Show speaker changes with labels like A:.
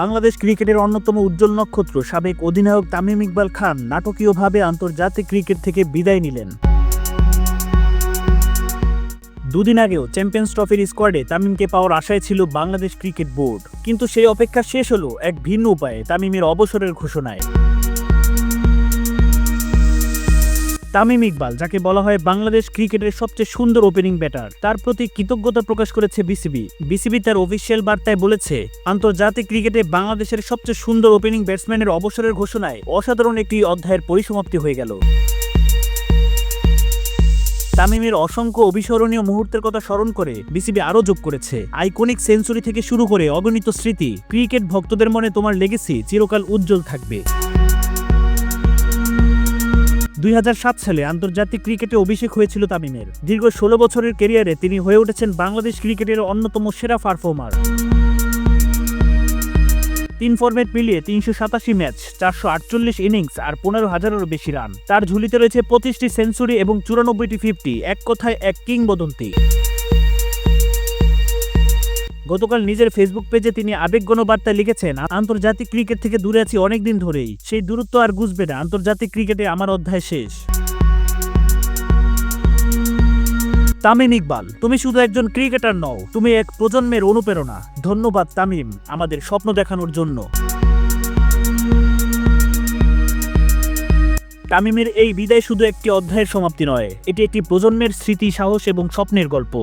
A: বাংলাদেশ ক্রিকেটের অন্যতম উজ্জ্বল নক্ষত্র সাবেক অধিনায়ক তামিম ইকবাল খান নাটকীয়ভাবে আন্তর্জাতিক ক্রিকেট থেকে বিদায় নিলেন। দুদিন আগেও চ্যাম্পিয়ন্স ট্রফির স্কোয়াডে তামিমকে পাওয়ার আশায় ছিল বাংলাদেশ ক্রিকেট বোর্ড। কিন্তু সেই অপেক্ষা শেষ হলো এক ভিন্ন উপায়ে তামিমের অবসরের ঘোষণায়। তামিম ইকবাল, যাকে বলা হয় বাংলাদেশ ক্রিকেটের সবচেয়ে সুন্দর ওপেনিং ব্যাটার। তার প্রতি কৃতজ্ঞতা প্রকাশ করেছে বিসিবি। বিসিবি তার অফিসিয়াল বার্তায় বলেছে, আন্তর্জাতিক ক্রিকেটে বাংলাদেশের সবচেয়ে সুন্দর ওপেনিং ব্যাটসম্যানের অবসরের ঘোষণায় অসাধারণ একটি অধ্যায়ের পরিসমাপ্তি হয়ে গেল। তামিমের অসংখ্য অবিস্মরণীয় মুহূর্তের কথা স্মরণ করে বিসিবি আরও যোগ করেছে। আইকনিক সেঞ্চুরি থেকে শুরু করে অগণিত স্মৃতি, ক্রিকেট ভক্তদের মনে তোমার লেগেসি চিরকাল উজ্জ্বল থাকবে। দুই হাজার সাত সালে আন্তর্জাতিক ক্রিকেটে অভিষেক হয়েছিল তামিমের। দীর্ঘ ষোলো বছরের কেরিয়ারে তিনি হয়ে উঠেছেন বাংলাদেশ ক্রিকেটের অন্যতম সেরা পারফর্মার। তিন ফর্মেট মিলিয়ে তিনশো সাতাশি ম্যাচ, চারশো আটচল্লিশ ইনিংস আর পনেরো হাজারেরও বেশি রান। তার ঝুলিতে রয়েছে পঁচিশটি সেঞ্চুরি এবং চুরানব্বইটি ফিফটি, এক কথায় এক কিংবদন্তি। গতকাল নিজের ফেসবুক পেজে তিনি আবেগগণ বার্তা লিখেছেন আন্তর্জাতিক ক্রিকেট থেকে দূরে আছি অনেকদিন ধরেই। সেই দূরত্ব আর গুজবে না। আন্তর্জাতিক ক্রিকেটে আমার অধ্যায় শেষ। তামিম ইকবাল, তুমি শুধু একজন ক্রিকেটার নও, তুমি এক প্রজন্মের অনুপ্রেরণা। ধন্যবাদ তামিম, আমাদের স্বপ্ন দেখানোর জন্য। তামিমের এই বিদায় শুধু একটি অধ্যায়ের সমাপ্তি নয়, এটি একটি প্রজন্মের স্মৃতি, সাহস এবং স্বপ্নের গল্প।